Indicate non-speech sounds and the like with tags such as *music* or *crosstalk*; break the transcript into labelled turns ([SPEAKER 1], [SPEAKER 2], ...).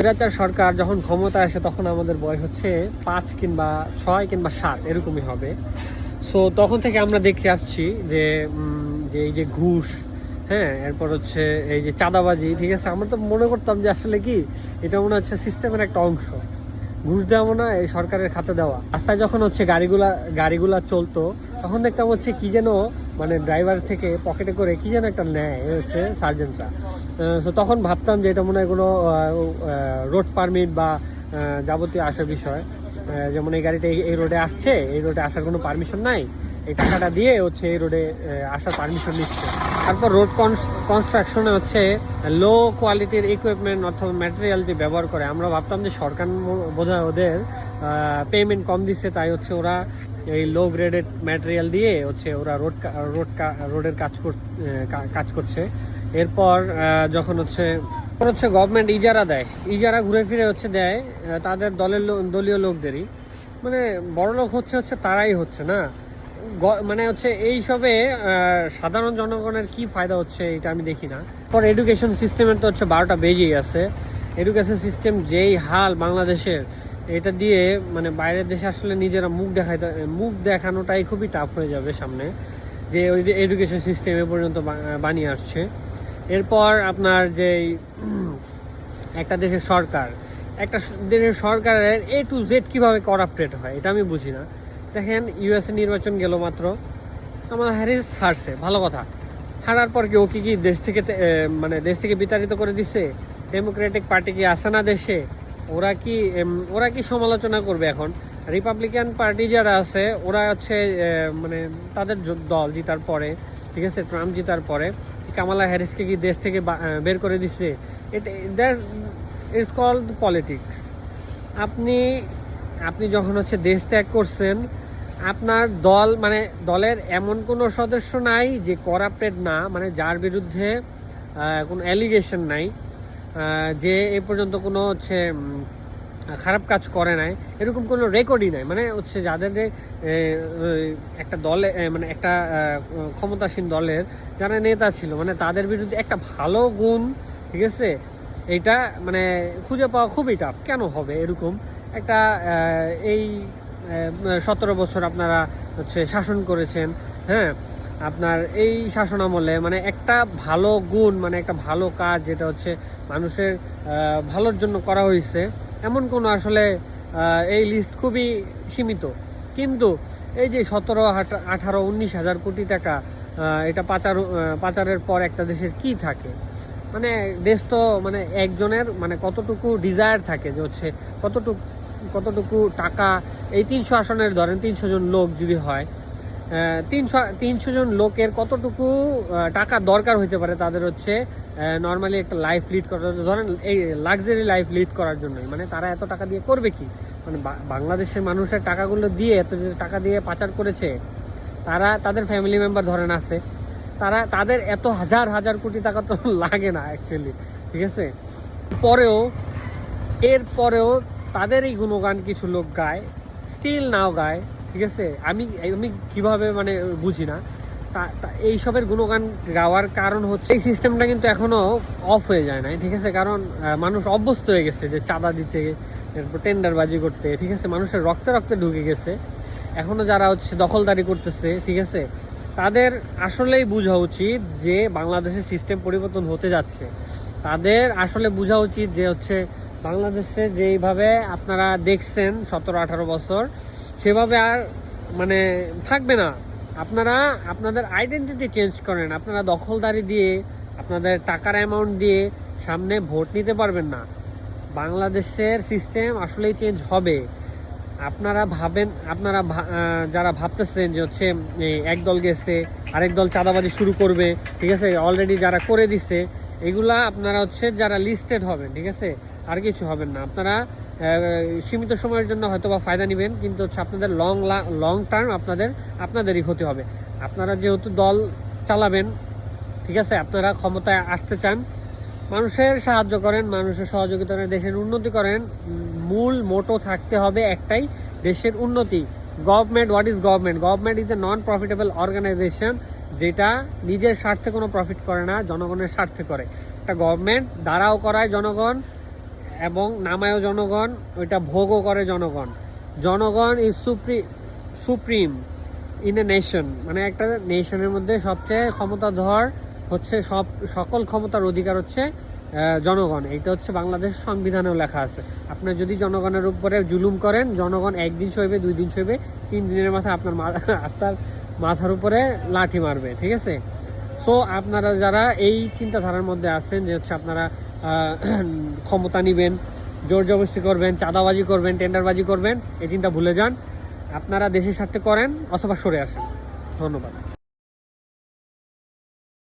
[SPEAKER 1] স্বৈরাচার সরকার যখন ক্ষমতা আসে, তখন আমাদের বয়স হচ্ছে পাঁচ কিংবা ছয় কিংবা সাত, এরকমই হবে। সো তখন থেকে আমরা দেখে আসছি যে যে এই যে ঘুষ হ্যাঁ এরপর হচ্ছে এই যে চাঁদাবাজি, ঠিক আছে? আমরা তো মনে করতাম যে আসলে কি, এটা মনে হচ্ছে সিস্টেমের একটা অংশ। ঘুষ দেওয়া মনে হয় এই সরকারের খাতে দেওয়া। রাস্তায় যখন হচ্ছে গাড়িগুলা গাড়িগুলা চলতো, তখন দেখতাম হচ্ছে কি যেন মানে ড্রাইভার থেকে পকেটে করে কি যেন একটা নেয় হচ্ছে সার্জেন্টরা তো তখন ভাবতাম যে এটা মনে হয় কোনো রোড পারমিট বা যাবতীয় আসার বিষয়। যেমন এই গাড়িটা এই- এই রোডে আসছে, এই রোডে আসার কোনো পারমিশন নাই। এই টাকাটা দিয়ে হচ্ছে এই রোডে আসার পারমিশন নিচ্ছে। তারপর রোড কনস্ট্রাকশনে হচ্ছে লো কোয়ালিটির ইকুইপমেন্ট অথবা ম্যাটেরিয়াল যে ব্যবহার করে, আমরা ভাবতাম যে সরকার বোধহয় ওদের পেমেন্ট কম দিচ্ছে, তাই হচ্ছে ওরা এই লো গ্রেডেড ম্যাটেরিয়াল দিয়ে হচ্ছে ওরা রোড রোড রোডের কাজ কাজ করছে। এরপর যখন হচ্ছে হচ্ছে গভর্নমেন্ট ইজারা দেয়। ইজারা ঘুরে ফিরে হচ্ছে দেয় তাদের দলের দলীয় লোকদেরই। মানে বড় লোক হচ্ছে হচ্ছে তারাই হচ্ছে না। মানে হচ্ছে এইসবে আহ, সাধারণ জনগণের কি ফায়দা হচ্ছে এটা আমি দেখি না। পর এডুকেশন সিস্টেমের তো হচ্ছে বারোটা বেজেই আছে। এডুকেশন সিস্টেম যেই হাল বাংলাদেশের এটা দিয়ে মানে বাইরের দেশে আসলে নিজেরা মুখ দেখাইতে, মুখ দেখানোটাই খুবই টাফ হয়ে যাবে সামনে, যে ওই যে এডুকেশন সিস্টেম পর্যন্ত বানিয়ে আসছে। এরপর আপনার যে একটা দেশের সরকার, একটা দেশের সরকারের এ টু জেড কীভাবে করাপ্টেড হয়, এটা আমি বুঝি না। দেখেন ইউএসএ নির্বাচন গেল মাত্র আমাদের হ্যারিস হারছে, ভালো কথা। হারার পর কি ও কি কি দেশ থেকে মানে দেশ থেকে বিতাড়িত করে দিছে? ডেমোক্রেটিক পার্টি কি আসে না দেশে? ওরা কি ওরা কি সমালোচনা করবে এখন? রিপাবলিকান পার্টি যারা আছে, ওরা হচ্ছে মানে তাদের দল জিতার পরে, ঠিক আছে ট্রাম্প জিতার পরে কামালা হ্যারিসকে কি দেশ থেকে বের করে দিচ্ছে ইটস কল্ড পলিটিক্স আপনি আপনি যখন হচ্ছে দেশ ত্যাগ করছেন, আপনার দল মানে দলের এমন কোনো সদস্য নাই যে করাপ্টেড না মানে যার বিরুদ্ধে কোনো অ্যালিগেশন নাই। যে এ পর্যন্ত কোনো হচ্ছে খারাপ কাজ করে নাই, এরকম কোনো রেকর্ডই নাই। মানে হচ্ছে যাদের একটা দলে মানে একটা ক্ষমতাসীন দলের যারা নেতা ছিল মানে তাদের বিরুদ্ধে একটা ভালো গুণ, ঠিক আছে? এইটা মানে খুঁজে পাওয়া খুবই টাফ কেন হবে এরকম? একটা এই সতেরো বছর আপনারা হচ্ছে শাসন করেছেন হ্যাঁ? আপনার এই শাসন আমলে মানে একটা ভালো গুণ মানে একটা ভালো কাজ যেটা হচ্ছে মানুষের ভালোর জন্য করা হয়েছে এমন কোনো আসলে এই লিস্ট খুবই সীমিত। কিন্তু এই যে সতেরো আঠারো, উনিশ হাজার কোটি টাকা এটা পাচার পাচারের পর একটা দেশের কি থাকে? মানে দেশ তো মানে একজনের মানে কতটুকু ডিজায়ার থাকে যে হচ্ছে কতটুকু কতটুকু টাকা, এই তিনশো আসনের ধরেন তিনশো জন লোক যদি হয় তিনশো তিনশো জন লোকের কতটুকু টাকা দরকার হইতে পারে তাদের হচ্ছে নর্মালি একটা লাইফ লিড করার ধরেন এই লাক্সারি লাইফ লিড করার জন্যই মানে তারা এত টাকা দিয়ে করবে কি? মানে বাংলাদেশের মানুষের টাকাগুলো দিয়ে, এত যে টাকা দিয়ে পাচার করেছে, তারা, তাদের ফ্যামিলি মেম্বার ধরেন আছে, তারা, তাদের এত হাজার হাজার কোটি টাকা তো *laughs* লাগে না অ্যাকচুয়ালি ঠিক আছে? পরেও এর পরেও তাদের এই গুণগান কিছু লোক গায় স্টিল নাও গায় ঠিক আছে? আমি আমি কীভাবে মানে বুঝি না। এইসবের গুণগান গাওয়ার কারণ হচ্ছে, এই সিস্টেমটা কিন্তু এখনও অফ হয়ে যায় নাই, ঠিক আছে? কারণ মানুষ অভ্যস্ত হয়ে গেছে যে চাঁদা দিতে, এরপর টেন্ডারবাজি করতে, ঠিক আছে? মানুষের রক্তে রক্তে ঢুকে গেছে। এখনও যারা হচ্ছে দখলদারি করতেছে, ঠিক আছে? তাদের আসলেই বোঝা উচিত যে বাংলাদেশের সিস্টেম পরিবর্তন হতে যাচ্ছে। তাদের আসলে বোঝা উচিত যে হচ্ছে বাংলাদেশে যেইভাবে আপনারা দেখছেন সতেরো, আঠারো বছর, সেভাবে আর মানে থাকবে না। আপনারা, আপনাদের আইডেন্টিটি চেঞ্জ করেন। আপনারা দখলদারি দিয়ে, আপনাদের টাকার অ্যামাউন্ট দিয়ে সামনে ভোট নিতে পারবেন না। বাংলাদেশের সিস্টেম আসলেই চেঞ্জ হবে। আপনারা ভাবেন, আপনারা যারা ভাবতেছেন যে হচ্ছে এক দল গেছে, আরেক দল চাঁদাবাজি শুরু করবে, ঠিক আছে? অলরেডি যারা করে দিছে, এগুলা আপনারা হচ্ছে যারা লিস্টেড হবেন, ঠিক আছে? আর কিছু হবেন না। আপনারা সীমিত সময়ের জন্য হয়তো বা ফায়দা নেবেন, কিন্তু হচ্ছে আপনাদের লং লং টার্ম আপনাদের, আপনাদেরই ক্ষতি হবে। আপনারা যেহেতু দল চালাবেন, ঠিক আছে, আপনারা ক্ষমতায় আসতে চান, মানুষের সাহায্য করেন, মানুষের সহযোগিতা করেন, দেশের উন্নতি করেন, মূল মোটো থাকতে হবে একটাই, দেশের উন্নতি। Government what is government government is a non profitable organisation যেটা নিজের স্বার্থে কোনো প্রফিট করে না, জনগণের স্বার্থে করে। একটা গভর্নমেন্ট দ্বারাও করায় জনগণ এবং নামায়ও জনগণ, ওইটা ভোগও করে জনগণ। জনগণ is সুপ্রি supreme in a nation মানে একটা নেশনের মধ্যে সবচেয়ে ক্ষমতাধর হচ্ছে সব, সকল ক্ষমতার অধিকার হচ্ছে জনগণ। এটা হচ্ছে বাংলাদেশ সংবিধানেও লেখা আছে। আপনি যদি জনগণের উপরে জুলুম করেন, জনগণ একদিন সইবে, দুই দিন সইবে, তিন দিনের মাথায় আপনার *laughs* আপনার মাথার উপরে লাঠি মারবে, ঠিক আছে? সো আপনারা যারা এই চিন্তাধারার মধ্যে আছেন যে হচ্ছে আপনারা *clears throat* ক্ষমতা নেবেন, জোর জবরদস্তি করবেন, চাঁদাবাজি করবেন, টেন্ডারবাজি করবেন, এই চিন্তা ভুলে যান। আপনারা দেশের স্বার্থে করেন অথবা সরে আসেন। ধন্যবাদ।